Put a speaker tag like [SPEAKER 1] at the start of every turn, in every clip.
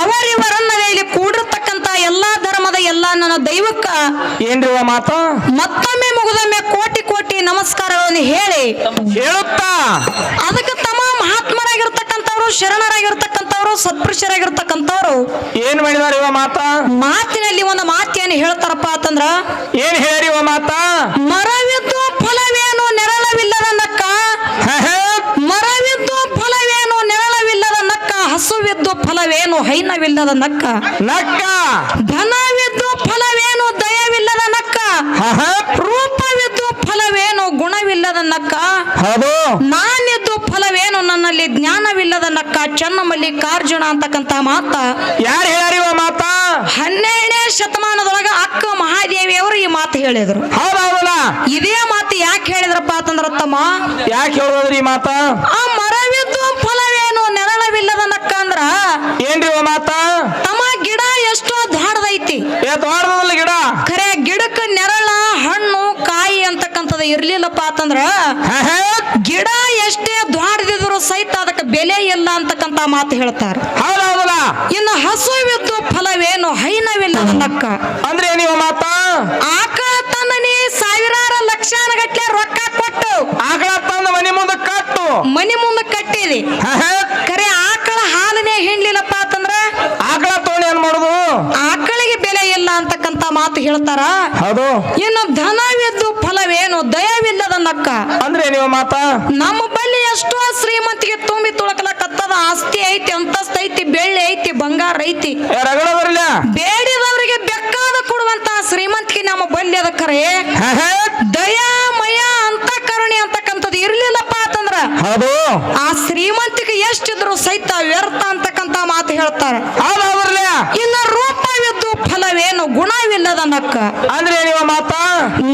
[SPEAKER 1] ಅವರಿವರನ್ನವೇ ಇಲ್ಲಿ ಕೂಡಿರ್ತಕ್ಕಂತ ಎಲ್ಲಾ ಧರ್ಮದ ಎಲ್ಲಾ ನನ್ನ ದೈವಕ್ಕ
[SPEAKER 2] ಏನ್ರಿ ಮಾತ?
[SPEAKER 1] ಮತ್ತೊಮ್ಮೆ ಮುಗಿದೊಮ್ಮೆ ಕೋಟಿ ಕೋಟಿ ನಮಸ್ಕಾರಗಳನ್ನು ಹೇಳಿ.
[SPEAKER 2] ಹೇಳುತ್ತಾ?
[SPEAKER 1] ಅದಕ್ಕೆ ತಮ್ಮ ಮಹಾತ್ಮರಾಗಿರ್ತಕ್ಕಂಥವ್ರು ಶರಣರಾಗಿರ್ತಕ್ಕಂಥವ್ರು ಸತ್ಪುರುಷರಾಗಿರ್ತಕ್ಕಂಥವ್ರು.
[SPEAKER 2] ಏನ್ ಮಾಡಿದಾರ ಇವ ಮಾತ?
[SPEAKER 1] ಮಾತಿನಲ್ಲಿ ಒಂದು ಮಾತೇನು ಹೇಳ್ತಾರಪ್ಪ ಅಂತಂದ್ರ
[SPEAKER 2] ಏನ್ ಹೇಳಿ ಮಾತಾ
[SPEAKER 1] ಮಾತ? ಹೈನವಿಲ್ಲದ ನಕ್ಕ.
[SPEAKER 2] ನಕ್ಕ.
[SPEAKER 1] ಧನವಿದ್ದು ಫಲವೇನು ದಯವಿಲ್ಲದ ನಕ್ಕ. ರೂಪವಿದ್ದು ಫಲವೇನು ಗುಣವಿಲ್ಲದ ನಕ್ಕ.
[SPEAKER 2] ಹೌದು.
[SPEAKER 1] ನಾನಿದ್ದು ಫಲವೇನು ನನ್ನಲ್ಲಿ ಜ್ಞಾನವಿಲ್ಲದ ನಕ್ಕ. ಚನ್ನಮಲ್ಲಿಕಾರ್ಜುನ ಅಂತಕ್ಕಂತ ಮಾತ.
[SPEAKER 2] ಯಾರು ಹೇಳಿ ಮಾತ?
[SPEAKER 1] ಹನ್ನೆರಡನೇ ಶತಮಾನದೊಳಗ ಅಕ್ಕ ಮಹಾದೇವಿಯವರು ಈ ಮಾತು ಹೇಳಿದ್ರು.
[SPEAKER 2] ಹೌದೌದಲ್ಲ.
[SPEAKER 1] ಇದೇ ಮಾತು ಯಾಕೆ ಹೇಳಿದ್ರಪ್ಪ ಅಂತಂದ್ರ ತಮ್ಮ
[SPEAKER 2] ಯಾಕೆ ಹೇಳೋದ್ರಿ ಈ ಮಾತ?
[SPEAKER 1] ಆ ಅಂದ್ರ
[SPEAKER 2] ಏನ್ರಿ ಇವ ಮಾತ?
[SPEAKER 1] ತಮ್ಮ ಗಿಡ ಎಷ್ಟೋ ದಾಡದೈತಿ.
[SPEAKER 2] ಏ ತೋಟದಲ್ಲ ಗಿಡ?
[SPEAKER 1] ಖರೆ ಗಿಡಕ್ಕೆ ನೆರಳ ಹಣ್ಣು ಕಾಯಿ ಅಂತಕ್ಕಂಥದ್ದು ಇರ್ಲಿಲ್ಲಪ್ಪ ಅಂತಂದ್ರ. ಗಿಡ ಎಷ್ಟೇ ದ್ವಾಡದಿದ್ರು ಸಹಿತ ಅದಕ್ಕೆ ಬೆಲೆ ಇಲ್ಲ ಅಂತಕ್ಕಂತ ಮಾತು ಹೇಳ್ತಾರ.
[SPEAKER 2] ಹೌದೌದಲ್ಲ?
[SPEAKER 1] ಇನ್ನು ಹಸುವಿದ್ದು ಫಲವೇನು ಹೈನವಿಲ್ಲ ನಕ್ಕ
[SPEAKER 2] ಅಂದ್ರೆ ನೀವು ಮಾತ?
[SPEAKER 1] ಆಕ ತನ್ನ ಸಾವಿರಾರು ಲಕ್ಷಾನಗಟ್ಲೆ ರೊಕ್ಕ ಕೊಟ್ಟು
[SPEAKER 2] ಆಕಳ ತಂದ ಮನೆ ಮುಂದೆ ಕಟ್ಟು.
[SPEAKER 1] ಮನಿ ಮುಂದೆ ಕಟ್ಟಿದಿ
[SPEAKER 2] ಹೇ, ಹೇ.
[SPEAKER 1] ಖರೆ ಆಕಳ ಹಾಲನೇ ಹಿಂಡ್ಲಿಲ್ಲಪ್ಪ ಅಂತಂದ್ರ
[SPEAKER 2] ಆಕಳ ತೋಣಿ ಏನ್ ಮಾಡುದು
[SPEAKER 1] ಆಕಳಿಗೆ ಬೆಲೆ ಇಲ್ಲ ಅಂತಕ್ಕಂತ ಮಾತು ಹೇಳ್ತಾರ?
[SPEAKER 2] ಹೌದು.
[SPEAKER 1] ಇನ್ನು ಧನವಿದ್ದು ಫಲವೇನು? ದಯವಿಲ್ಲದ ನಕ್ಕ
[SPEAKER 2] ಅಂದ್ರೆ ನೀವು ಮಾತ?
[SPEAKER 1] ನಮ್ಮ ಬಳಿ ಎಷ್ಟೋ ಶ್ರೀಮಂತಿಗೆ ತುಂಬಿ ತುಳಕಲಕತ್ತದ ಆಸ್ತಿ ಐತಿ ಅಂತಸ್ತ ಐತಿ ಬೆಳ್ಳಿ ಐತಿ ಬಂಗಾರ ಐತಿ. ಬೇಡಿದವರಿಗೆ ಬೆಕ್ಕಾದ ಕೊಡುವಂತ ಶ್ರೀಮಂತಿಗೆ ನಮ್ಮ ಬಲ್ಲಿ ಅದ
[SPEAKER 2] ಹೇ.
[SPEAKER 1] ದಯಾಮಯ ಅಂತ ಕರುಣಿ ಅಂತಕ್ಕಂಥದ್ದು ಇರ್ಲಿಲ್ಲಪ್ಪ ಅಂತಂದ್ರ
[SPEAKER 2] ಹೌದು.
[SPEAKER 1] ಆ ಶ್ರೀಮಂತಿಗೆ ಎಷ್ಟಿದ್ರು ಸಹಿತ ವ್ಯರ್ಥ ಅಂತಕ್ಕಂತ ಮಾತು ಹೇಳ್ತಾರೆ. ಇನ್ನು ಗುಣವಿಲ್ಲದ ನಕ್ಕ
[SPEAKER 2] ಅಂದ್ರೆ ಮಾತ?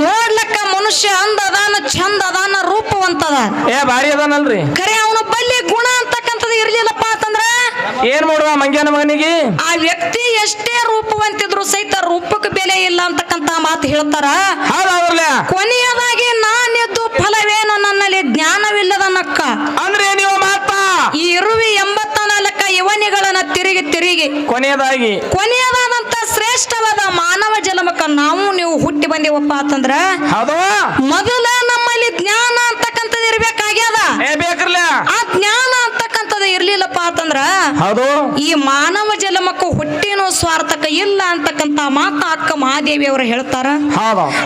[SPEAKER 1] ನೋಡ್ಲಕ್ಕ ಮನುಷ್ಯ ಅಂದ ಅದಾನ ಚಂದ ಅದಾನ ರೂಪವಂತದ.
[SPEAKER 2] ಏ ಭಾರಿ ಅದಾನಲ್ರಿ.
[SPEAKER 1] ಕರೆ ಅವನ ಬಲ್ಲಿ ಗುಣ ಅಂತಕ್ಕಂಥದ್ದು ಇರ್ಲಿಲ್ಲಪ್ಪ ಅಂತಂದ್ರ?
[SPEAKER 2] ಏನ್ ಮಾಡುವ ಮಂಗ್ಯಾನ ಮಗನಿಗೆ?
[SPEAKER 1] ಆ ವ್ಯಕ್ತಿ ಎಷ್ಟೇ ರೂಪವಂತಿದ್ರು ಸಹಿತ ರೂಪಕ್ಕೆ ಬೆಲೆ ಇಲ್ಲ ಅಂತಕ್ಕಂತ ಮಾತು ಹೇಳ್ತಾರ. ಕೊನೆಯದಾಗಿ ನಾನೆದ್ದು ಫಲವೇನು ನನ್ನಲ್ಲಿ ಜ್ಞಾನವಿಲ್ಲದ ನಕ್ಕ
[SPEAKER 2] ಅಂದ್ರೆ ನೀವು ಮಾತ?
[SPEAKER 1] ಈ ಇರುವಿ ಎಂಬತ್ತ ನಾಲ್ಕ ಯವನಿಗಳನ್ನ ತಿರುಗಿ ತಿರುಗಿ.
[SPEAKER 2] ಕೊನೆಯದಾಗಿ.
[SPEAKER 1] ಕೊನೆಯದಾದಂತ ಶ್ರೇಷ್ಠವಾದ ಮಾನವ ಜನ್ಮಕ್ಕ ನಾವು ನೀವು ಹುಟ್ಟಿ ಬಂದೀವಪ್ಪ ಅಂತಂದ್ರ ಮೊದಲ ನಮ್ಮಲ್ಲಿ ಜ್ಞಾನ ಅಂತಕ್ಕಂಥದ್ದು ಇರ್ಬೇಕಾಗ್ಯದ? ಆ ಜ್ಞಾನ ಅಂತಕ್ಕಂಥದ್ದು ಇರ್ಲಿಲ್ಲಪ್ಪ ಅಂತಂದ್ರ ಈ ಮಾನವ ಜನ್ಮಕ್ಕೂ ಹುಟ್ಟಿನೋ ಸ್ವಾರ್ಥಕ ಇಲ್ಲ ಅಂತಕ್ಕಂತ ಮಾತ ಅಕ್ಕ ಮಹಾದೇವಿ ಅವರು ಹೇಳ್ತಾರ.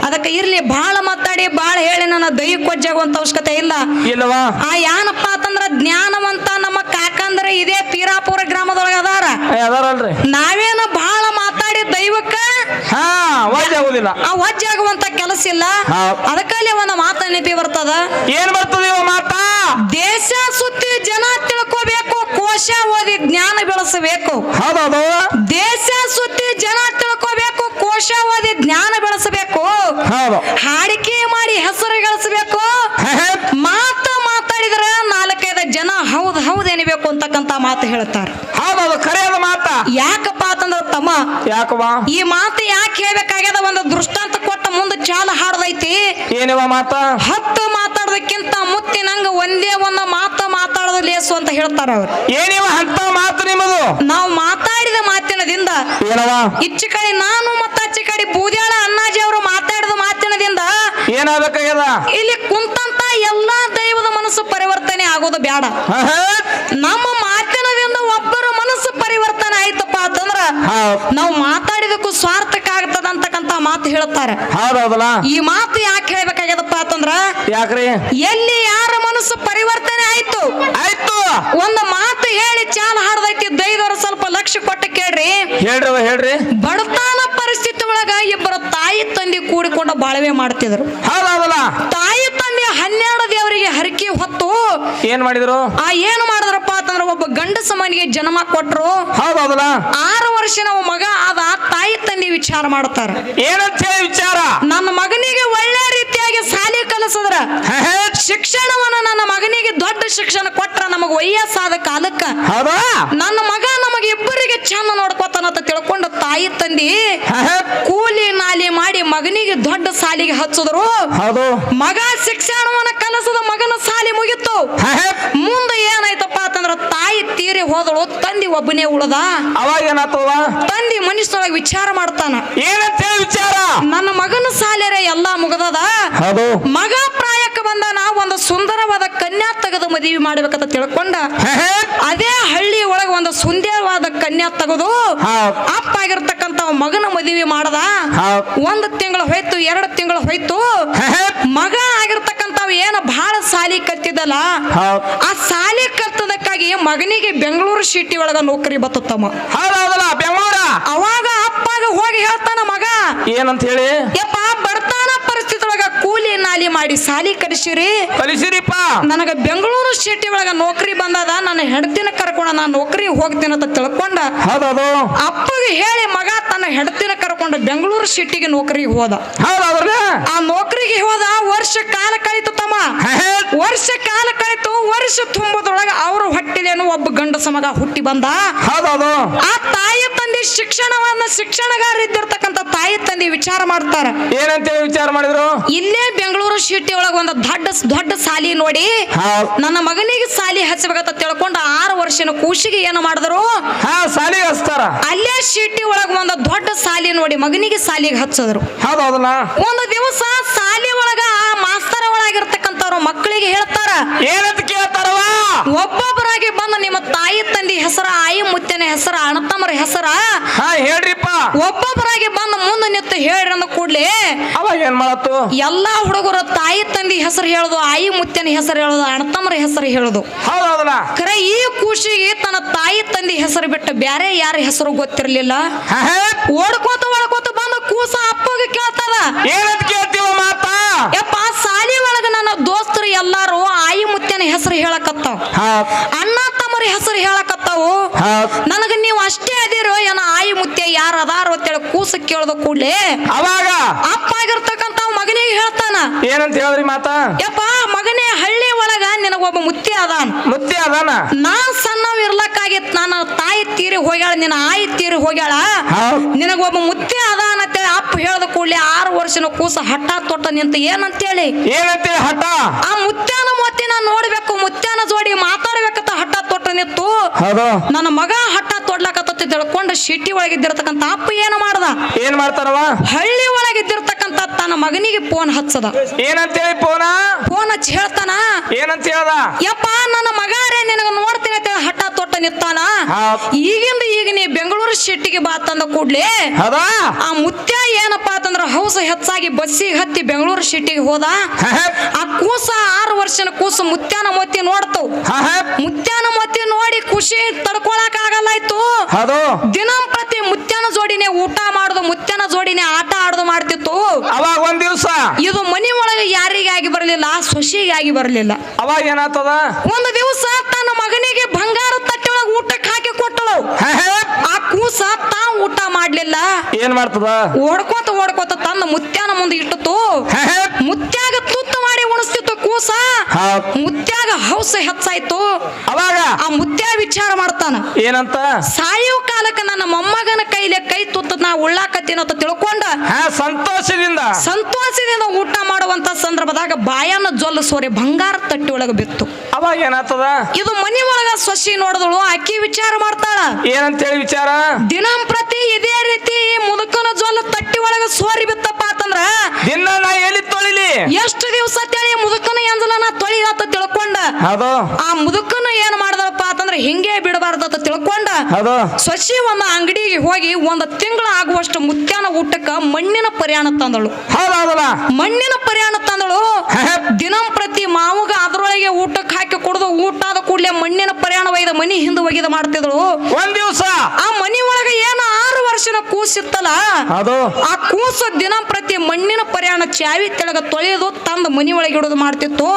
[SPEAKER 1] ಅದಕ್ಕೆ ಇರ್ಲಿ ಬಹಳ ಮಾತಾಡಿ ಬಹಳ ಹೇಳಿ ನನ್ನ ದೈಹಿಕವಜ್ಜಾಗುವಂತ ಅವಶ್ಯಕತೆ ಇಲ್ಲ.
[SPEAKER 2] ಇಲ್ವಾ
[SPEAKER 1] ಆ ಯಾನಪ್ಪ ಅಂತಂದ್ರ ಜ್ಞಾನವಂತ ನಮ್ಮ ಕಾಕಂದ್ರ ಇದೇ ಪೀರಾಪುರ ಗ್ರಾಮದೊಳಗ ಅದಾರ.
[SPEAKER 2] ಏ ಅದಾರಲ್ರಿ
[SPEAKER 1] ನಾವೇನ ಬಹಳ ಮಾತಾಡಿ ದೈವಕ್ಕ
[SPEAKER 2] ಹಾ ವಾಜ್ ಆಗುದಿಲ್ಲ.
[SPEAKER 1] ಆ ವಜ್ಜಾಗುವಂತ ಕೆಲಸ ಇಲ್ಲ.
[SPEAKER 2] ಹೌದ್.
[SPEAKER 1] ಅದಕ್ಕಲ್ಲಿ ಒಂದು ಮಾತ ನೆನಪಿ ಬರ್ತದ?
[SPEAKER 2] ಏನ್ ಬರ್ತದೆ ಇವ ಮಾತ?
[SPEAKER 1] ದೇಶ ಸುತ್ತಿ ಜನ ತಿಳ್ಕೋಬೇಕು ಕೋಶ ಓದಿ ಜ್ಞಾನ ಬೆಳೆಸಬೇಕು.
[SPEAKER 2] ಹೌದೌದು.
[SPEAKER 1] ದೇಶ ಸುತ್ತಿ ಜನ ತಿಳ್ಕೋಬೇಕು ಕೋಶ ಓದಿ ಜ್ಞಾನ ಬೆಳೆಸಬೇಕು.
[SPEAKER 2] ಹೌದು.
[SPEAKER 1] ಹಾಡಿಕೆ ಮಾಡಿ ಹೆಸರು ಗಳಿಸಬೇಕು. ಮಾತು ಮಾತಾಡಿದ್ರೆ ನಾಲ್ಕೈದು ಜನ ಹೌದ್ ಹೌದ್ ಎನಿಬೇಕು ಅಂತಕ್ಕಂತ ಮಾತು ಹೇಳ್ತಾರೆ.
[SPEAKER 2] ಹೌದೌದು ಖರೆ ಮಾತಾ.
[SPEAKER 1] ಯಾಕಪ್ಪ ಅಂತಂದ್ರ
[SPEAKER 2] ಯಾಕವಾ
[SPEAKER 1] ಈ ಮಾತು ಯಾಕೆ ಹೇಳ್ಬೇಕಾಗ್ಯದ? ಒಂದು ದೃಷ್ಟಾಂತ ಕೊಟ್ಟ ಮುಂದೆ ಚಾಲ ಹಾಡದೈತಿ.
[SPEAKER 2] ಏನಿವ ಮಾತ?
[SPEAKER 1] ಹತ್ತು ಮಾತಾಡೋದಕ್ಕಿಂತ ಮುತ್ತಿನಂಗ ಒಂದೇ ಒಂದು ಮಾತು ಮಾತಾಡೋದು ಲೇಸು ಅಂತ ಹೇಳ್ತಾರ ಅವ್ರು.
[SPEAKER 2] ಏನಿವ ಅಂತ ಮಾತು ನಿಮ್ಮದು?
[SPEAKER 1] ನಾವು ಮಾತಾಡಿದ ಮಾತಿನದಿಂದ
[SPEAKER 2] ಏನವ
[SPEAKER 1] ಇಚ್ಚಿ ಕಡೆ ನಾನು ಮತ್ತ ಅಚ್ಚಿ ಕಡೆ ಬೂದ್ಯಾಳ ಅಣ್ಣಾಜಿ ಅವರು ಮಾತಾಡಿದ ಮಾತಿನದಿಂದ
[SPEAKER 2] ಏನಾಗಬೇಕಾಗ್ಯದ?
[SPEAKER 1] ಇಲ್ಲಿ ಕುಂತಂತ ಎಲ್ಲಾ ದೈವದ ಮನಸ್ಸು ಪರಿವರ್ತನೆ ಆಗೋದು ಬೇಡ. ನಮ್ಮ ಮಾತಿನದಿಂದ ಒಬ್ಬರ ಮನಸ್ಸು ಪರಿವರ್ತನೆ ಆಯ್ತಪ್ಪ ಅಂತಂದ್ರ
[SPEAKER 2] ಹೌದ್
[SPEAKER 1] ನಾವು ಮಾತಾಡಿದಕ್ಕೂ ಸ್ವಾರ್ಥಕ ಆಗ್ತದ ಅಂತಕ್ಕಂತ ಮಾತು ಹೇಳುತ್ತಾರೆ.
[SPEAKER 2] ಹೌದೌದಲ್ಲ
[SPEAKER 1] ಈ ಮಾತು ಯಾಕೆ ಹೇಳ್ಬೇಕಾಗ್ಯದಪ್ಪ ಅಂತಂದ್ರ
[SPEAKER 2] ಯಾಕ್ರಿ?
[SPEAKER 1] ಎಲ್ಲಿ ಯಾರ ಮನಸ್ಸು ಪರಿವರ್ತನೆ ಆಯ್ತು?
[SPEAKER 2] ಆಯ್ತು.
[SPEAKER 1] ಒಂದು ಮಾತು ಹೇಳಿ ಚಾಲ ಹಾಡ್ದೈತಿ ದೈವರು ಸ್ವಲ್ಪ ಲಕ್ಷ್ಯ ಕೊಟ್ಟು ಕೇಳ್ರಿ.
[SPEAKER 2] ಹೇಳ್ರಿ ಹೇಳ್ರಿ.
[SPEAKER 1] ಬಡತನ ಪರಿಸ್ಥಿತಿ ಒಳಗ ಇಬ್ಬರು ತಾಯಿ ತಂದೆ ಕೂಡಿಕೊಂಡು ಬಾಳವೆ ಮಾಡ್ತಿದ್ರು.
[SPEAKER 2] ಹೌದೌದಲ್ಲ
[SPEAKER 1] ತಾಯಿ ತಂದೆ ಹನ್ನೆರಡು ದೇವರಿಗೆ ಹರಕೆ ಹೊತ್ತು
[SPEAKER 2] ಏನ್ ಮಾಡಿದ್ರು?
[SPEAKER 1] ಆ ಏನು ಮಾಡಿದ್ರಪ್ಪ ಅಂತಂದ್ರ ಒಬ್ಬ ಗಂಡಸ ಮನೆಗೆ ಜನ್ಮ ಕೊಟ್ರು.
[SPEAKER 2] ಹೌದೌದಲ್ಲ
[SPEAKER 1] ಆರು ವರ್ಷ ನಾವು ಮಗ ಆದ ತಾಯಿ ತಂದೆ ವಿಚಾರ ಮಾಡ್ತಾರ
[SPEAKER 2] ಏನಂತ ಹೇಳಿ ವಿಚಾರ
[SPEAKER 1] ನನ್ನ ಮಗನಿಗೆ ಒಳ್ಳೆ ರೀತಿಯಾಗಿ ಸಾಲಿ ಕಲಿಸಿದ್ರ. ಶಿಕ್ಷಣವನ್ನ ನನ್ನ ಮಗನಿಗೆ ದೊಡ್ಡ ಶಿಕ್ಷಣ ಕೊಟ್ರ ನಮಗ ವಯಸ್ಸಾದ ಕಾಲಕ್ಕ ನನ್ನ ಮಗ ನಮಗೆ ಇಬ್ಬರಿಗೆ ಚಂದ ನೋಡ್ಕೋತಾನಂತ ತಿಳ್ಕೊಂಡು ತಾಯಿ ತಂದಿ. ಕೂಲಿ ನಾಲಿ ಮಾಡಿ ಮಗನಿಗೆ ದೊಡ್ಡ ಸಾಲಿಗೆ ಹಚ್ಚಿದ್ರು ಮಗ ಶಿಕ್ಷಣವನ್ನ ಕಲಿಸದ ಮಗನ ಸಾಲಿ ಮುಗಿತು. ಮುಂದೆ ತೀರಿ ಹೋದಳು ತಂದಿ ಒಬ್ಬನೇ ಉಳದ.
[SPEAKER 2] ಅವಾಗ ಏನಾಗ್ತದ
[SPEAKER 1] ತಂದಿ ಮನುಷ್ಯರೊಳಗೆ ವಿಚಾರ ಮಾಡ್ತಾನ.
[SPEAKER 2] ಏನಂತ ಹೇಳಿ ವಿಚಾರ?
[SPEAKER 1] ನನ್ನ ಮಗನ ಸಾಲೆರೆ ಎಲ್ಲಾ ಮುಗದದ.
[SPEAKER 2] ಹೌದು.
[SPEAKER 1] ಮಗ ಪ್ರಾಯಕ್ಕೆ ಬಂದಾನ ಒಂದು ಸುಂದರವಾದ ಕನ್ಯಾ ತೆಗೆದು ಮದುವೆ ಮಾಡ್ಬೇಕಂತ ತಿಳ್ಕೊಂಡ. ಅದೇ ಹಳ್ಳಿ ಒಳಗೆ ಒಂದು ಸುಂದರವಾದ ಕನ್ಯಾ ತೆಗೆದು ಅಪ್ಪ ಆಗಿರ್ತಕ್ಕಂತ ಮಗನ ಮದುವೆ ಮಾಡದ. ಒಂದು ತಿಂಗಳು ಹೋಯ್ತು ಎರಡು ತಿಂಗಳು ಹೋಯ್ತು. ಮಗ ಆಗಿರ್ತಕ್ಕಂತ ಏನು ಬಹಳ ಸಾಲಿ ಕತ್ತಿದಲ್ಲ ಆ ಸಾಲಿ ಕತ್ತದಕ್ಕಾಗಿ ಮಗನಿಗೆ ಬೆಂಗಳೂರು ಸಿಟಿ ಒಳಗ ನೌಕರಿ ಬತ್ತಮ್ಮ
[SPEAKER 2] ಹೌದಲ್ಲ ಬೆಂಗಳೂರ?
[SPEAKER 1] ಅವಾಗ ಅಪ್ಪಾಗ ಹೋಗಿ ಹೇಳ್ತಾನ ಮಗ.
[SPEAKER 2] ಏನಂತ ಹೇಳಿ?
[SPEAKER 1] ಯಪ್ಪ ಬರ್ತಾನ ಪರಿಸ್ಥಿತಿ ಒಳಗ ಕೂಲಿ ನಾಲಿ ಮಾಡಿ ಸಾಲಿ ಕಲಿಸಿರಿ
[SPEAKER 2] ಕಲಿಸಿರಿಪ್ಪ.
[SPEAKER 1] ನನಗ ಬೆಂಗಳೂರು ಸಿಟಿ ಒಳಗ ನೌಕರಿ ಬಂದದ ನನ್ನ ಹೆಂಡತಿನ ಕರ್ಕೊಂಡ ನಾನು ನೌಕರಿ ಹೋಗ್ತೀನಿ ಅಂತ ತಿಳ್ಕೊಂಡ
[SPEAKER 2] ಹೌದದು.
[SPEAKER 1] ಅಪ್ಪಗೆ ಹೇಳಿ ಮಗ ತನ್ನ ಹೆಂಡತಿನ ಕರ್ಕೊಂಡ ಬೆಂಗಳೂರು ಸಿಟಿಗೆ ನೌಕರಿಗೆ ಹೋದ. ಆ ನೌಕರಿಗೆ ಹೋದ ವರ್ಷ ಕಾಲ ಕಳೀತು ತಮ್ಮ. ವರ್ಷ ಕಾಲ ಕಳೀತು ವರ್ಷ ತುಂಬದೊಳಗ ಅವ್ರ ಹೊಟ್ಟಿಲೇನು ಒಬ್ಬ ಗಂಡಸ ಮಗ ಹುಟ್ಟಿ ಬಂದ. ಆ ತಾಯಿ ಶಿಕ್ಷಣವನ್ನ ಶಿಕ್ಷಣಗಾರ ಇದ್ದಿರ್ತಕ್ಕಂಥ ತಾಯಿ ತಂದೆ ವಿಚಾರ ಮಾಡ್ತಾರ.
[SPEAKER 2] ಏನಂತ ವಿಚಾರ ಮಾಡಿದ್ರು?
[SPEAKER 1] ಇಲ್ಲೇ ಬೆಂಗಳೂರು ಸಿಟಿ ಒಳಗ ಒಂದು ದೊಡ್ಡ ದೊಡ್ಡ ಸಾಲಿ ನೋಡಿ ನನ್ನ ಮಗನಿಗೆ ಸಾಲಿ ಹಚ್ಚಬೇಕಂತ ತಿಳ್ಕೊಂಡು ಆರು ವರ್ಷನ ಕೂಸಿಗೆ ಏನು ಮಾಡಿದ್ರು?
[SPEAKER 2] ಹಾ ಸಾಲಿ ಹಚ್ತಾರ.
[SPEAKER 1] ಅಲ್ಲೇ ಸಿಟಿ ಒಳಗ ಒಂದು ದೊಡ್ಡ ಸಾಲಿ ನೋಡಿ ಮಗನಿಗೆ ಸಾಲಿಗೆ ಹಚ್ಚದ್ರು. ಒಂದು ದಿವಸ ಸಾಲಿ ಒಳಗ ಆ ಮಾಸ್ತರ ಒಳಗಿರ್ತಕ್ಕಂಥವ್ರು ಮಕ್ಕಳಿಗೆ ಹೇಳ್ತಾರ.
[SPEAKER 2] ಏನಂತ ಕೇಳ್ತಾರವ
[SPEAKER 1] ಒಬ್ಬೊಬ್ಬರಾಗಿ ಬಂದು ನಿಮ್ಮ ತಾಯಿ ತಂದಿ ಹೆಸರ ಆಯಿ ಮುತ್ತನ ಹೆಸರ ಅಣ್ಣತಮ್ಮರ ಹೆಸರ.
[SPEAKER 2] ಹಾ ಹೇಳ್ರಿಪ್ಪ.
[SPEAKER 1] ಒಬ್ಬೊಬ್ಬರಾಗಿ ಬಂದು ಮುಂದೆ ನಿಂತು ಹೇಳ್ರಿ ಅಂದ ಕೂಡ್ಲೆ
[SPEAKER 2] ಅವಾಗ ಏನ್ ಮಾಡತ್ತು?
[SPEAKER 1] ಎಲ್ಲಾ ಹುಡುಗರು ತಾಯಿ ತಂದಿ ಹೆಸರು ಹೇಳುದು ಆಯಿ ಮುತ್ತನ ಹೆಸರು ಹೇಳುದು ಅಣ್ಣತಮ್ಮರ ಹೆಸರು ಹೇಳುದು.
[SPEAKER 2] ಹೌದೌದಲ್ಲ
[SPEAKER 1] ಖರೆ ಈ ಖುಷಿಗೆ ತನ್ನ ತಾಯಿ ತಂದಿ ಹೆಸರು ಬಿಟ್ಟು ಬ್ಯಾರೆ ಯಾರ ಹೆಸರು ಗೊತ್ತಿರ್ಲಿಲ್ಲ. ಓಡ್ಕೋತ ಓಡ್ಕೋತ ಬಂದ ಕೂಸ ಅಪ್ಪಗೆ ಕೇಳ್ತದ.
[SPEAKER 2] ಏನಂತ ಕೇಳ್ತೀವ ಮಾತಾ
[SPEAKER 1] ಯಪ್ಪ ಸಾಲಿ ಒಳಗ ನನ್ನ ದೋಸ್ತರು ಎಲ್ಲಾರು ಆಯಿ ಮುತ್ತನ ಹೆಸರು ಹೇಳಕತ್ತಾವ. ಅಣ್ಣ ತಮ್ಮರ ಹೆಸರು ಹೇಳಕತ್ತಾವು. ನನಗ ನೀವು ಅಷ್ಟೇ ಅದಿರೋ ಏನ ಆಯಿ ಮುತ್ತೆ ಯಾರು ಅದಾರು ಅಂತೇಳಿ ಕೂಸ ಕೇಳ್ದ ಕೂಡ್ಲೆ
[SPEAKER 2] ಅವಾಗ?
[SPEAKER 1] ಅಪ್ಪ ಆಗಿರ್ತಕ್ಕಂತ ಮಗನಿಗೆ ಹೇಳ್ತಾನ.
[SPEAKER 2] ಏನಂತ ಹೇಳ್ರಿ ಮಾತಾ?
[SPEAKER 1] ಯಪ್ಪ ಮಗನೇ ಹಳ್ಳಿ ಒಳಗ ನಿನಗೊಬ್ಬ ಮುತ್ತೆ ಅದಾನ.
[SPEAKER 2] ಮುತ್ತಿ ಅದಾನ?
[SPEAKER 1] ನಾ ಸಣ್ಣವ್ ಇರ್ಲಕ್ಕಾಗಿತ್ ನನ್ನ ತಾಯಿ ತೀರಿ ಹೋಗ್ಯಾಳ ನಿನ್ನ ಆಯಿ ತೀರಿ ಹೋಗ್ಯಾಳ. ನಿನಗೊಬ್ಬ ಮುತ್ತೆ ಅದಾನ ಅಂತೇಳಿ ಅಪ್ಪ ಹೇಳ್ದ ಕೂಡ್ಲೆ ಆರು ವರ್ಷನ ಕೂಸ ಹಠ ತೊಟ್ಟ ನಿಂತ ಏನಂತೇಳಿ?
[SPEAKER 2] ಏನಂತ ಹಠ?
[SPEAKER 1] ಆ ಮುತ್ಯಾನ ಮೊತ್ತಿನ ನೋಡ್ಬೇಕು ಮುತ್ಯಾನ ಜೋಡಿ ಮಾತಾಡ್ಬೇಕಂತ ಹಠ ತೊಟ್ಟ ನಿತ್ತು
[SPEAKER 2] ಹೌದು.
[SPEAKER 1] ನನ್ನ ಮಗ ಹಠ ತೊಡ್ಲಕತ್ತ ತಿಳ್ಕೊಂಡು ಸಿಟಿ ಒಳಗಿದ್ದಿರತಕ್ಕಂತ ಅಪ್ಪ ಏನು ಮಾಡ್ದ?
[SPEAKER 2] ಏನ್ ಮಾಡ್ತಾರವ
[SPEAKER 1] ಹಳ್ಳಿ ಒಳಗಿದ್ದಿರತಕ್ಕಂತ ತನ್ನ ಮಗನಿಗೆ ಫೋನ್ ಹಚ್ಚದ.
[SPEAKER 2] ಏನಂತ ಹೇಳಿ ಫೋನ
[SPEAKER 1] ಫೋನ್ ಹಚ್ಚಿ ಹೇಳ್ತಾನ
[SPEAKER 2] ಏನಂತ ಹೇಳ್ದ?
[SPEAKER 1] ಯಪ್ಪ ನನ್ನ ಮಗಾರೇ ನಿನಗ ನೋಡ್ತೀನಿ ಅಂತ ಹಠ ತೊಟ್ಟ ನಿತ್ತಾನ ಈಗಿಂದ ಈಗ ನೀ ಬೆಂಗಳೂರು ಸಿಟಿಗೆ ಬಾ ತಂದ ಕೂಡ್ಲೆ ಆ ಮುತ್ಯ ಏನಪ್ಪಾ ಅಂತಂದ್ರ ಹೌಸ್ ಹೆಚ್ಚಾಗಿ ಬಸ್ಸಿಗೆ ಹತ್ತಿ ಬೆಂಗಳೂರು ಸಿಟಿಗೆ ಹೋದ. ಆ ಕೂಸ ಆರು ವರ್ಷನ ಕೂಸು ಮುತ್ಯಾನ ಮೊತ್ತಿ
[SPEAKER 2] ನೋಡ್ತು.
[SPEAKER 1] ಮುತ್ಯಾನ ಮೊತ್ತಿ ನೋಡಿ ಖುಷಿ ತಡ್ಕೊಳಕ್ ಆಗಲ್ಲ ಆಯ್ತು. ದಿನಂಪ್ರತಿ ಮುತ್ಯಾನ ಜೋಡಿನೇ ಊಟ ಮಾಡುದು ಮುತ್ಯಾನ ಜೋಡಿನೇ ಆಟ ಆಡುದು ಮಾಡ್ತಿತ್ತು.
[SPEAKER 2] ಅವಾಗ ಒಂದ್ ದಿವ್ಸ.
[SPEAKER 1] ಇದು ಮನಿ ಒಳಗೆ ಯಾರಿಗಾಗಿ ಆಗಿ ಬರಲಿಲ್ಲ ಸೊಸಿಗೆ ಆಗಿ ಬರಲಿಲ್ಲ.
[SPEAKER 2] ಅವಾಗ ಏನಾಗ್ತದ?
[SPEAKER 1] ಒಂದು ದಿವಸ ತನ್ನ ಮಗನಿಗೆ ಬಂಗಾರ ತಟ್ಟೆ ಒಳಗೆ ಊಟಕ್ಕೆ ಹಾಕಿ ಕೊಟ್ಟಳು. ಆ ಕೂಸ ತಾ ಊಟ ಮಾಡ್ಲಿಲ್ಲ.
[SPEAKER 2] ಏನ್ ಮಾಡ್ತದ?
[SPEAKER 1] ಓಡ್ಕೋತ ಓಡ್ಕೋತ ತನ್ನ ಮುತ್ಯಾನ ಮುಂದೆ ಇಟ್ಟಿತು. ಮುತ್ಯಾಗ ಕೂಸ ಮುತ್ಯಾಗ ಹೌಸ ಹೆಚ್ಚಾಯ್ತು.
[SPEAKER 2] ಅವಾಗ?
[SPEAKER 1] ಆ ಮುತ್ಯ ವಿಚಾರ ಮಾಡ್ತಾನ.
[SPEAKER 2] ಏನಂತ?
[SPEAKER 1] ಸಾಯೋ ಕಾಲಕ್ಕೆ ನನ್ನ ಮೊಮ್ಮಗನ ಕೈಲೆ ಕೈ ತುತ್ತ ನಾ ಉಳ್ಳಾಕತ್ತೀನಿ ಅಂತ ತಿಳ್ಕೊಂಡ
[SPEAKER 2] ಸಂತೋಷದಿಂದ.
[SPEAKER 1] ಸಂತೋಷದಿಂದ ಊಟ ಮಾಡುವಂತ ಸಂದರ್ಭದಾಗ ಬಾಯನ್ನ ಜೊಲ್ಲ ಸೋರಿ ಬಂಗಾರ ತಟ್ಟಿ ಒಳಗೆ ಬಿತ್ತು.
[SPEAKER 2] ಅವಾಗ ಏನಾಗ್ತದ?
[SPEAKER 1] ಇದು ಮನಿ ಒಳಗ ಸೊಸಿ ನೋಡಿದಳು ಅಕ್ಕಿ ವಿಚಾರ ಮಾಡ್ತಾಳ.
[SPEAKER 2] ಏನಂತ ಹೇಳಿ ವಿಚಾರ
[SPEAKER 1] ದಿನಂಪ್ರತಿ ಇದೇ ರೀತಿ ಮುದುಕನ ಜೊಲ್ಲ ತಟ್ಟಿ ಒಳಗ ಸೋರಿ ಬಿತ್ತಪ್ಪ ಅಂತಂದ್ರ
[SPEAKER 2] ದಿನ ನಾ ಎಲ್ಲಿ ತೊಳಿಲಿ?
[SPEAKER 1] ಎಷ್ಟು ದಿವಸ ತೇಳಿ ಮುದುಕನ ನಾ ತೊಳಿಯತ್ತ ತಿಳ್ಕೊಂಡ
[SPEAKER 2] ಹೌದು.
[SPEAKER 1] ಆ ಮುದುಕನ ಏನ್ ಮಾಡ್ದಪ್ಪ ಅಂತಂದ್ರ ಹಿಂಗೆ ಬಿಡಬಾರ್ದತ್ತ ತಿಳ್ಕೊಂಡ
[SPEAKER 2] ಹೌದು.
[SPEAKER 1] ಸೊಸಿ ಒಂದು ಅಂಗಡಿಗೆ ಹೋಗಿ ಒಂದ ತಿಂಗಳ ಆಗುವಷ್ಟು ಮುತ್ಯಾನ ಊಟಕ್ಕ ಮಣ್ಣಿನ ಪರಿಯಾಣ ತಂದಳು.
[SPEAKER 2] ಹೌದು ಹೌದಲ್ಲ
[SPEAKER 1] ಮಣ್ಣಿನ ಪರಿಯಾಣ ತಂದಳು. ದಿನಂಪ್ರತಿ ಮಾವುಗ ಅದ್ರೊಳಗೆ ಊಟಕ್ಕೆ ಹಾಕಿ ಕುಡ್ದು ಊಟ ಆದ ಕೂಡಲೇ ಮಣ್ಣಿನ ಪರಿಯಾಣ ಒಯ್ದ ಮನಿ ಹಿಂದೆ ಒಗಿದ ಮಾಡ್ತಿದಳು
[SPEAKER 2] ಒಂದ್ ದಿವಸ?
[SPEAKER 1] ಆ ಮನಿ ಒಳಗೆ ಏನು ವರ್ಷನ ಕೂಸಿತ್ತಲ್ಲ
[SPEAKER 2] ಅದು.
[SPEAKER 1] ಆ ಕೂಸ ದಿನಂಪ್ರತಿ ಮಣ್ಣಿನ ಪರ್ಯಾಣ ಚಾವಿ ತೆಳಗ ತೊಳೆಯದು ತಂದ ಮನಿ ಒಳಗೆ ಇಡೋದು ಮಾಡ್ತಿತ್ತು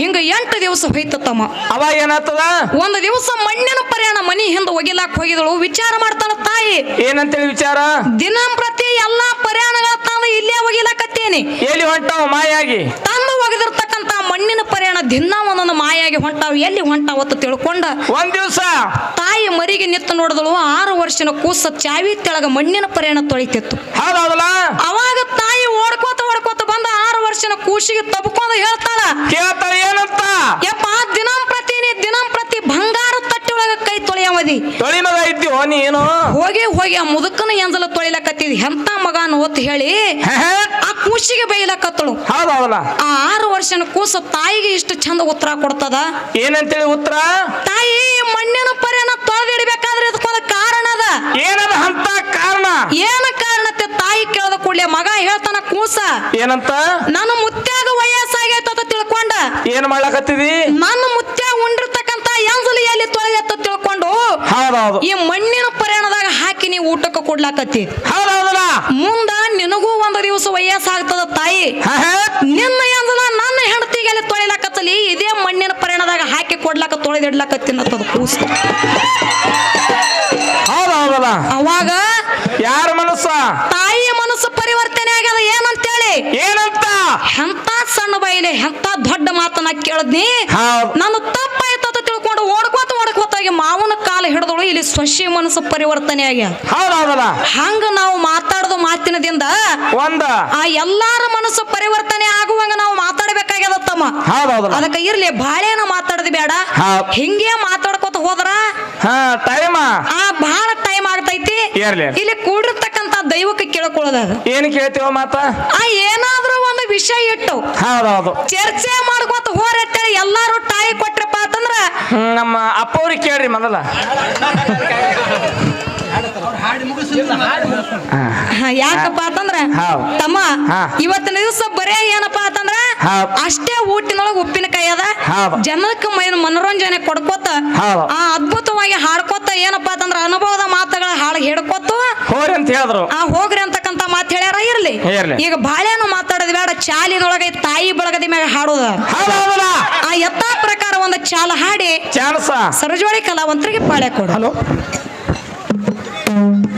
[SPEAKER 1] ಹಿಂಗ ಎಂಟು ದಿವಸ ಹೋಯ್ತತ್ತಮ್ಮ
[SPEAKER 2] ಅವಾಗ ಏನಾಗ್ತದ?
[SPEAKER 1] ಒಂದು ದಿವಸ ಮಣ್ಣಿನ ಪರ್ಯಾಣ ಮನಿ ಹಿಂದೆ ಒಗಿಲಾಕ್ ಹೋಗಿದಳು. ವಿಚಾರ ಮಾಡ್ತಾಳ ತಾಯಿ.
[SPEAKER 2] ಏನಂತೇಳಿ ವಿಚಾರ?
[SPEAKER 1] ದಿನಂಪ್ರತಿ ಎಲ್ಲಾ ಪರಿಯಾಣಗಳ ತಂದು ಇಲ್ಲೇ ಒಗಿಲಾಕತ್ತೇನಿ.
[SPEAKER 2] ಎಲ್ಲಿ ಹೊಂಟಾವ ಮಾಯಾಗಿ
[SPEAKER 1] ತಂದು ಒಗೆದಿರ್ತಕ್ಕಂತ ಮಣ್ಣಿನ ಪರಿಯಾಣ ದಿನ ಒಂದೊಂದು ಮಾಯಾಗಿ ಹೊಂಟಾವ್ ಎಲ್ಲಿ ಹೊಂಟಾವ ಅಂತ ತಿಳ್ಕೊಂಡ
[SPEAKER 2] ಒಂದ್ ದಿವಸ
[SPEAKER 1] ತಾಯಿ ಮರಿಗೆ ನಿತ್ತು ನೋಡಿದಳು ಆರು ವರ್ಷನ ಕೂಸ ಚಾವಿ ತೆಳಗ ಮಣ್ಣಿನ ಪರಿಯಾಣ ತೊಳಿತಿತ್ತು. ಅವಾಗ ತಾಯಿ ಓಡ್ಕೋತ ಓಡ್ಕೋತ ಬಂದ ಆರು ವರ್ಷನ ಕೂಸಿಗೆ ತಬ್ಕೊಂಡ ಹೇಳ್ತಾಳ
[SPEAKER 2] ಕೇಳ್ತಾಳೆ ಏನಂತ?
[SPEAKER 1] ಯಪ್ಪ ದಿನಂಪ್ರತಿ ನೀ ದಿನಂಪ್ರತಿ ಬಂಗಾರ ತಟ್ಟಿ ಒಳಗ ಅದಿ
[SPEAKER 2] ತೊಳಿ ಮಗ ಇದ್ದೀವೋ ನೀನು?
[SPEAKER 1] ಹೋಗಿ ಹೋಗಿ ಆ ಮುದುಕನ ಎಂದಲ ತೊಳಿಲಕತ್ತಿದ್ ಎಂತ ಮಗ ಅಂತ ಹೇಳಿ ಆ ಕೂಸಿಗೆ ಬೈಲಕತ್ತಳು
[SPEAKER 2] ಹೌದು
[SPEAKER 1] ಆ ಆರು ವರ್ಷನ ಕೂಸ ತಾಯಿಗೆ ಇಷ್ಟು ಚಂದ ಉತ್ತರ ಕೊಡ್ತದ?
[SPEAKER 2] ಏನಂತೇಳಿ ಉತ್ತರ?
[SPEAKER 1] ತಾಯಿ ಮಣ್ಣಿನ ಪರೇನ ತೊಳೆದಿಡ್ಬೇಕಾದ್ರೆ ಇದಕ್ಕೊಂದು ಕಾರಣ ಅದ.
[SPEAKER 2] ಏನದ ಅಂತ ಕಾರಣ?
[SPEAKER 1] ಏನ ಕಾರಣತೆ ತಾಯಿ ಕೇಳದ ಕೂಡ್ಲೆ ಮಗ ಹೇಳ್ತಾನ ಕೂಸ?
[SPEAKER 2] ಏನಂತ?
[SPEAKER 1] ನನ್ನ ಮುತ್ಯಾಗ ವಯಸ್ಸಾಗೈತ ತಿಳ್ಕೊಂಡ.
[SPEAKER 2] ಏನ್ ಮಾಡ್ಲಕತ್ತಿದಿ?
[SPEAKER 1] ನನ್ನ ಮುತ್ಯಾಗ ತೊಳೆಯತ್ತ ತಿಳ್ಕೊಂಡು
[SPEAKER 2] ಹೌದು ಹೌದು
[SPEAKER 1] ಈ ಮಣ್ಣಿನ ಪರಿಣದಾಗ ಹಾಕಿ ನೀವು ಊಟಕ್ಕೆ ಕೊಡ್ಲಾಕತ್ತಿ.
[SPEAKER 2] ಹೌದೌದಲ್ಲ.
[SPEAKER 1] ಮುಂದ ನಿನಗೂ ಒಂದು ದಿವಸ ವಯಸ್ಸಾಗ್ತದ ತಾಯಿ. ನಿನ್ನ ಎಂದನ ನನ್ನ ಹೆಂಡತಿಗೆ ಅಲ್ಲಿ ತೊಳಿಲಾಕತ್ತಲಿ ಇದೇ ಮಣ್ಣಿನ ಪರಿಣದಾಗ ಹಾಕಿ ಕೊಡ್ಲಾಕ ತೊಳೆದಿಡ್ಲಾಕತ್ತಿನತ್ತದ ಕೂಸ
[SPEAKER 2] ಹೌದೌದಲ್ಲ.
[SPEAKER 1] ಅವಾಗ
[SPEAKER 2] ಯಾರ ಮನಸ್ಸ?
[SPEAKER 1] ತಾಯಿಯ ಮನಸ್ಸು ಪರಿವರ್ತನೆ ಆಗ್ಯದ ಏನಂತೇಳಿ?
[SPEAKER 2] ಏನಂತ?
[SPEAKER 1] ಎಂತ ಸಣ್ಣ ಬೈಲೆ ಎಂತ ದೊಡ್ಡ ಮಾತನ್ನ ಕೇಳದ್ನಿ? ನಾನು ತಪ್ಪಾಯ್ತು ಅಂತ ತಿಳ್ಕೊಂಡು ಓಡ್ಕೋತ ಓಡ್ಕೋತ ಹೋಗಿ ಮಾವನ ಕಾಲ ಹಿಡಿದಳು ಇಲ್ಲಿ ಸ್ವಶಿ ಮನಸ್ಸು ಪರಿವರ್ತನೆ ಆಗ್ಯ ಹಂಗ ನಾವು ಮಾತಾಡೋದು ಮಾತಿನದಿಂದ
[SPEAKER 2] ಒಂದ.
[SPEAKER 1] ಆ ಎಲ್ಲಾರ ಮನಸ್ಸು ಪರಿವರ್ತನೆ ಆಗುವಂಗ ನಾವು ಮಾತಾಡಬೇಕಾಗ್ಯದ ತಮ್ಮ. ಅದಕ್ಕ ಇರ್ಲಿ ಬಾಳೆನ ಮಾತಾಡದ್ ಬೇಡ. ಹಿಂಗೇ ಮಾತಾಡ್ಕೋತ ಹೋದ್ರ
[SPEAKER 2] ಹಾ ಟೈಮ?
[SPEAKER 1] ಆ ಬಹಳ ಟೈಮ್ ಆಗ್ತೈತಿ. ಇಲ್ಲಿ ಕೂಡಿರ್ತಕ್ಕಂತ ದೈವಕ್ಕೆ ಕೇಳ್ಕೊಳ್ಳೋದ
[SPEAKER 2] ಏನ್ ಕೇಳ್ತೀವ ಮಾತ?
[SPEAKER 1] ಆ ಏನಾದ್ರೂ ಒಂದು ವಿಷಯ ಇಟ್ಟು ಚರ್ಚೆ ಮಾಡ್ಕೋತ ಹೋರಟ್ಟೇಳಿ ಎಲ್ಲಾರು
[SPEAKER 2] ನಮ್ಮ ಅಪ್ಪ ಅವ್ರಿಗೆ ಕೇಳ್ರಿ ಮೊದಲ
[SPEAKER 1] ಹ, ಯಾಕಪ್ಪ ಅಂತಂದ್ರ ತಮ್ಮ. ಇವತ್ತಿನ ದಿವಸ ಬರೇ ಏನಪ್ಪಾ ಅಂತಂದ್ರ. ಅಷ್ಟೇ ಊಟಿನೊಳಗ ಉಪ್ಪಿನಕಾಯಿ ಅದ. ಜನಕ್ಕೆ ಮನೋರಂಜನೆ ಕೊಡ್ಕೋತ. ಆ ಅದ್ಭುತವಾಗಿ ಹಾಡ್ಕೋತ ಏನಪ್ಪಾ ಅಂತಂದ್ರ ಅನುಭವದ ಮಾತುಗಳ ಹಾಡು ಹಿಡ್ಕೋತ
[SPEAKER 2] ಹೋಗ್ರಿ ಅಂತ ಹೇಳಿದ್ರು
[SPEAKER 1] ಆ ಹೋಗ್ರಿ ಅಂತಕ್ಕಂತ ಇರ್ಲಿ.
[SPEAKER 2] ಇರ್ಲಿ.
[SPEAKER 1] ಈಗ ಬಾಳೆನು ಮಾತಾಡೋದು ಬೇಡ ಚಾಲಿನೊಳಗೆ ತಾಯಿ ಬಳಗದ ಮ್ಯಾಗ ಹಾಡೋದ.
[SPEAKER 2] ಹೌದು
[SPEAKER 1] ಆ ಯಥಾ ಪ್ರಕಾರ ಒಂದು ಚಾಲ ಹಾಡಿ
[SPEAKER 2] ಚಾನ್ಸ
[SPEAKER 1] ಸರಜೋಳಿ ಕಲಾವಂತರಿಗೆ ಪಾಳೆ ಕೊಡು.
[SPEAKER 2] ಹಲೋ?